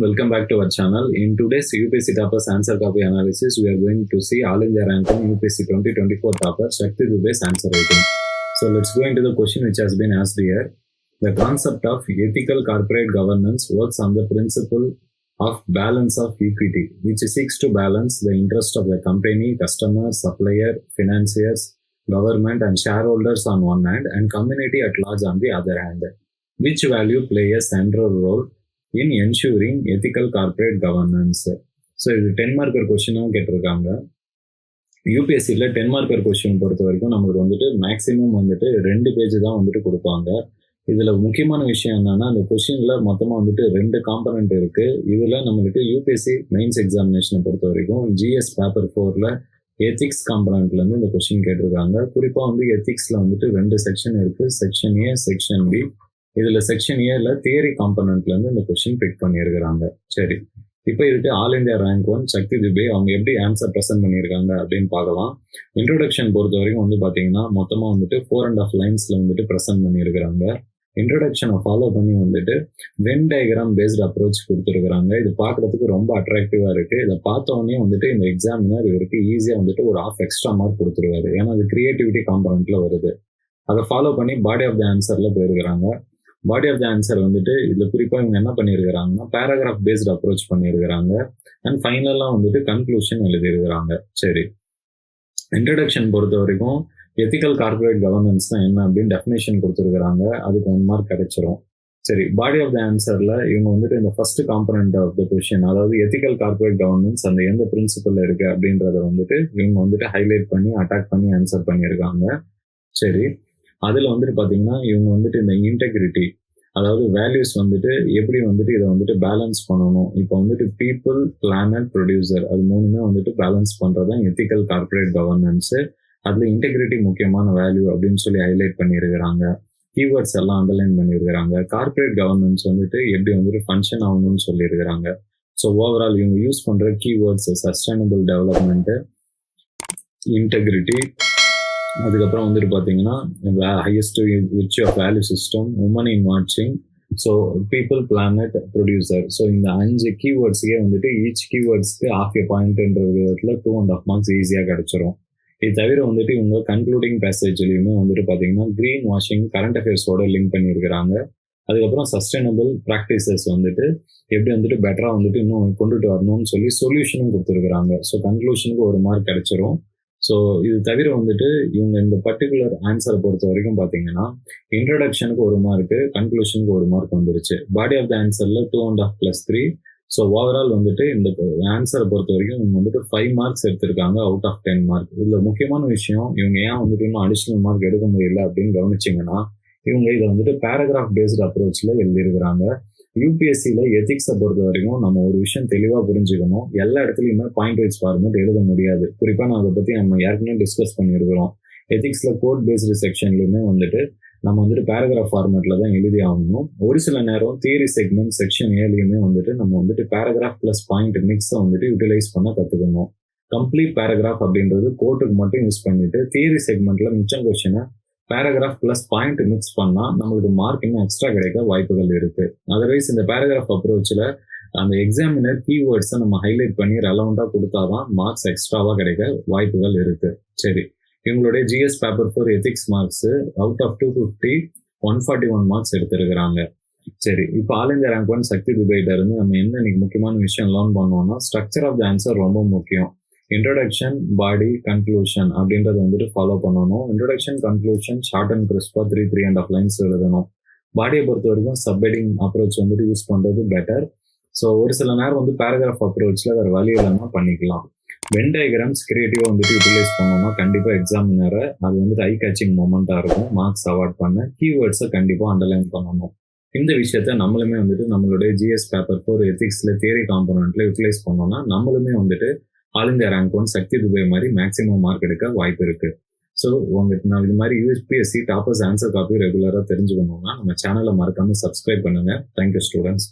Welcome back to our channel. In today's UPSC toppers answer copy analysis, we are going to see all India rank on UPSC 2024 topper Shakti Dubey's answer rating. So let's go into the question which has been asked here. The concept of ethical corporate governance works on the principle of balance of equity, which seeks to balance the interest of the company, customer, supplier, financiers, government, and shareholders on one hand, and community at large on the other hand. Which value play a central role in ensuring ethical corporate governance so இது ten marker கொஸ்டினும் கேட்டிருக்காங்க. யூபிஎஸ்சியில் ten marker question பொறுத்த வரைக்கும் நம்மளுக்கு வந்துட்டு maximum வந்துட்டு ரெண்டு page தான் வந்துட்டு கொடுப்பாங்க. இதில் முக்கியமான விஷயம் என்னன்னா அந்த கொஷினில் மொத்தமாக வந்துட்டு ரெண்டு காம்பனண்ட் இருக்குது இதில் நம்மளுக்கு யூபிஎஸ்சி மெயின்ஸ் எக்ஸாமினேஷனை பொறுத்த வரைக்கும் ஜிஎஸ் பேப்பர் ஃபோரில் எத்திக்ஸ் காம்பனண்ட்லேருந்து இந்த கொஷின் கேட்டிருக்காங்க. குறிப்பாக வந்து எத்திக்ஸில் வந்துட்டு ரெண்டு செக்ஷன் இருக்குது செக்ஷன் ஏ செக்ஷன் பி இதில் செக்ஷன் ஏல தியரி காம்பனண்ட்லேருந்து இந்த கொஷின் பிக் பண்ணியிருக்கிறாங்க. சரி. இப்போ இருக்கு all India rank one Shakti Dubey அவங்க எப்படி ஆன்சர் ப்ரெசென்ட் பண்ணியிருக்காங்க அப்படின்னு பார்க்கலாம். இன்ட்ரோடக்ஷன் பொறுத்த வரைக்கும் வந்து பார்த்தீங்கன்னா மொத்தமாக வந்துட்டு ஃபோர் அண்ட் ஆஃப் லைன்ஸில் வந்துட்டு ப்ரெசென்ட் பண்ணியிருக்கிறாங்க. இன்ட்ரடக்ஷனை ஃபாலோ பண்ணி வந்துட்டு வென் டயக்ராம் பேஸ்ட் அப்ரோச் கொடுத்துருக்குறாங்க. இது பார்க்குறதுக்கு ரொம்ப அட்ராக்டிவாக இருக்குது இதை பார்த்தோன்னே வந்துட்டு இந்த எக்ஸாமினர் இவருக்கு ஈஸியாக வந்துட்டு ஒரு ஆஃப் எக்ஸ்ட்ரா மார்க் கொடுத்துருவாரு. ஏன்னா அது கிரியேட்டிவிட்டி காம்பனண்ட்டில் வருது. அதை ஃபாலோ பண்ணி பாடி ஆஃப் த ஆன்சரில் போயிருக்கிறாங்க. பாடி ஆஃப் த ஆன்சர் வந்துட்டு இதில் குறிப்பாக இவங்க என்ன பண்ணியிருக்கிறாங்கன்னா பேராகிராஃப் பேஸ்ட் அப்ரோச் பண்ணியிருக்கிறாங்க. அண்ட் ஃபைனலாக வந்துட்டு கன்க்ளூஷன் எழுதியிருக்கிறாங்க. சரி. இன்ட்ரடக்ஷன் பொறுத்த வரைக்கும் எத்திக்கல் கார்பரேட் கவர்னன்ஸ் தான் என்ன அப்படின்னு டெஃபினேஷன் கொடுத்துருக்குறாங்க. அதுக்கு ஒன் மார்க் கிடைச்சிரும். சரி. பாடி ஆஃப் த ஆன்சரில் இவங்க வந்துட்டு இந்த first component of the question அதாவது எத்திக்கல் கார்பரேட் கவர்னன்ஸ் அந்த எந்த பிரின்சிபல் இருக்குது அப்படின்றத வந்துட்டு இவங்க வந்துட்டு ஹைலைட் பண்ணி அட்டாக் பண்ணி ஆன்சர் பண்ணியிருக்காங்க. சரி. அதில் வந்துட்டு பார்த்தீங்கன்னா இவங்க வந்துட்டு இந்த இன்டெகிரிட்டி அதாவது வேல்யூஸ் வந்துட்டு எப்படி வந்துட்டு இதை வந்துட்டு பேலன்ஸ் பண்ணணும். இப்போ வந்துட்டு பீப்புள் பிளானட் ப்ரொடியூசர் அது மூணுமே வந்துட்டு பேலன்ஸ் பண்ணுறது தான் எத்திக்கல் கார்பரேட் கவர்னன்ஸு அதில் இன்டெகிரிட்டி முக்கியமான வேல்யூ அப்படின்னு சொல்லி ஹைலைட் பண்ணியிருக்கிறாங்க. கீவேர்ட்ஸ் எல்லாம் அண்டர்லைன் பண்ணியிருக்கிறாங்க. கார்பரேட் கவர்னன்ஸ் வந்துட்டு எப்படி வந்துட்டு ஃபங்க்ஷன் ஆகணும்னு சொல்லியிருக்கிறாங்க. ஸோ ஓவரால் இவங்க யூஸ் பண்ணுற கீவேர்ட்ஸ் சஸ்டைனபிள் டெவலப்மெண்ட்டு இன்டெகிரிட்டி அதுக்கப்புறம் வந்துட்டு பார்த்தீங்கன்னா highest which of value system woman in வாட்சிங் so people planet producer so இந்த அஞ்சு கீவேர்ட்ஸுக்கே வந்துட்டு ஈச் கீவேர்ட்ஸ்க்கு ஆஃப் ஏ பாயிண்ட்ன்ற விதத்தில் டூ அண்ட் ஆஃப் மார்க்ஸ் ஈஸியாக கிடச்சிரும். இது தவிர வந்துட்டு இவங்க கன்க்ளூடிங் பேசேஜ்லையுமே வந்துட்டு பார்த்தீங்கன்னா க்ரீன் வாஷிங் கரண்ட் அஃபேர்ஸோட லிங்க் பண்ணியிருக்கிறாங்க. அதுக்கப்புறம் சஸ்டைனபிள் ப்ராக்டிசஸ் வந்துட்டு எப்படி வந்துட்டு பெட்டராக வந்துட்டு இன்னும் கொண்டுட்டு வரணும்னு சொல்லி சொல்யூஷனும் கொடுத்துருக்குறாங்க. ஸோ கன்க்ளூஷனுக்கு ஒரு மார்க் கிடைச்சிரும். ஸோ இது தவிர வந்துட்டு இவங்க இந்த பர்டிகுலர் ஆன்சரை பொறுத்த வரைக்கும் பார்த்தீங்கன்னா இன்ட்ரடக்ஷனுக்கு ஒரு மார்க்கு கன்க்ளூஷனுக்கு ஒரு மார்க் வந்துருச்சு. Body of the ஆன்சரில் two and half plus three so overall வந்துட்டு இந்த ஆன்சரை பொறுத்த வரைக்கும் இவங்க வந்துட்டு ஃபைவ் மார்க்ஸ் எடுத்திருக்காங்க அவுட் ஆஃப் டென் மார்க் இதில் முக்கியமான விஷயம் இவங்க ஏன் வந்துட்டு இன்னும் அடிஷ்னல் மார்க் எடுக்க முடியல அப்படின்னு கவனிச்சிங்கன்னா இவங்க இதை வந்துட்டு பேராகிராஃப் பேஸ்டு அப்ரோச்சில் எழுதியிருக்கிறாங்க. யூபிஎஸ்சியில் எத்திக்ஸை பொறுத்த வரைக்கும் நம்ம ஒரு விஷயம் தெளிவாக புரிஞ்சுக்கணும். எல்லா இடத்துலையுமே பாயிண்ட் வைஸ் ஃபார்மேட் எழுத முடியாது. குறிப்பாக நான் அதை பற்றி நம்ம ஏற்கனவே டிஸ்கஸ் பண்ணியிருக்கிறோம். எத்திக்ஸில் கோட் பேஸ்டு செக்ஷன்லையுமே வந்துட்டு நம்ம வந்துட்டு பேராகிராஃப் ஃபார்மேட்டில் தான் எழுதி ஆகணும். ஒரு சில நேரம் தியரி செக்மெண்ட் செக்ஷன் ஏலையுமே வந்துட்டு நம்ம வந்துட்டு பேராகிராஃப் ப்ளஸ் பாயிண்ட் மிக்ஸை வந்துட்டு யூட்டிலைஸ் பண்ண கற்றுக்கணும் கம்ப்ளீட் பேராகிராஃப் அப்படின்றது கோர்ட்டுக்கு மட்டும் யூஸ் பண்ணிட்டு தியரி செக்மெண்ட்டில் மிச்சம் கொஸ்டினை பேராகிராஃப் ப்ளஸ் பாயிண்ட் மிக்ஸ் பண்ணால் நம்மளுக்கு மார்க் இன்னும் எக்ஸ்ட்ரா கிடைக்க வாய்ப்புகள் இருக்கு. அதர்வைஸ் இந்த பேராகிராஃப் அப்ரோச்சில் அந்த எக்ஸாமினர் கீவேர்ட்ஸை நம்ம ஹைலைட் பண்ணி ரெலவெண்ட்டாக கொடுத்தாதான் மார்க்ஸ் எக்ஸ்ட்ராவாக கிடைக்க வாய்ப்புகள் இருக்கு. சரி. இவங்களுடைய GS paper four ethics marks out of two fifty one forty one marks எடுத்திருக்கிறாங்க. சரி. இப்போ all India rank one Shakti debater இருந்து நம்ம என்ன இன்னைக்கு முக்கியமான விஷயம் லேர்ன் பண்ணோம்னா ஸ்ட்ரக்சர் ஆஃப் த ஆன்சர் ரொம்ப முக்கியம். இன்ட்ரடக்ஷன் பாடி கன்க்ளூஷன் அப்படின்றத வந்துட்டு ஃபாலோ பண்ணணும். Introduction conclusion short and கிறிஸ்பா three three and half lines எழுதணும். பாடியை பொறுத்த வரைக்கும் சப்ஹெடிங் அப்ரோச் வந்துட்டு யூஸ் பண்ணுறது பெட்டர் ஸோ ஒரு சில நேரம் வந்து பேராகிராஃப் அப்ரோச்சில் வேறு வழி இல்லாமல் பண்ணிக்கலாம். வென் டயக்ராம்ஸ் கிரியேட்டிவாக வந்துட்டு யூட்டிலைஸ் பண்ணோம்னா கண்டிப்பாக எக்ஸாமினரை அது வந்துட்டு ஐ கேச்சிங் மூமெண்ட்டாக இருக்கும். மார்க்ஸ் அவார்ட் பண்ண. கீவேர்ட்ஸை கண்டிப்பாக அண்டர்லைன் பண்ணணும். இந்த விஷயத்த நம்மளுமே வந்துட்டு நம்மளுடைய ஜிஎஸ் பேப்பர் ஃபோர் எத்திக்ஸில் தியரி காம்பனண்ட்டில் யூட்டிலைஸ் பண்ணோம்னா நம்மளுமே வந்துட்டு all India rank one Shakti Dubey மாதிரி மேக்ஸிமம் மார்க் எடுக்க வாய்ப்பு இருக்கு. ஸோ உங்களுக்கு நான் இது மாதிரி யூஎஸ்பிஎஸ்சி டாப்பர்ஸ் ஆன்சர் காப்பி ரெகுலராக தெரிஞ்சுக்கணும்னா நம்ம சேனலை மறக்காம சப்ஸ்கிரைப் பண்ணுங்க. Thank you students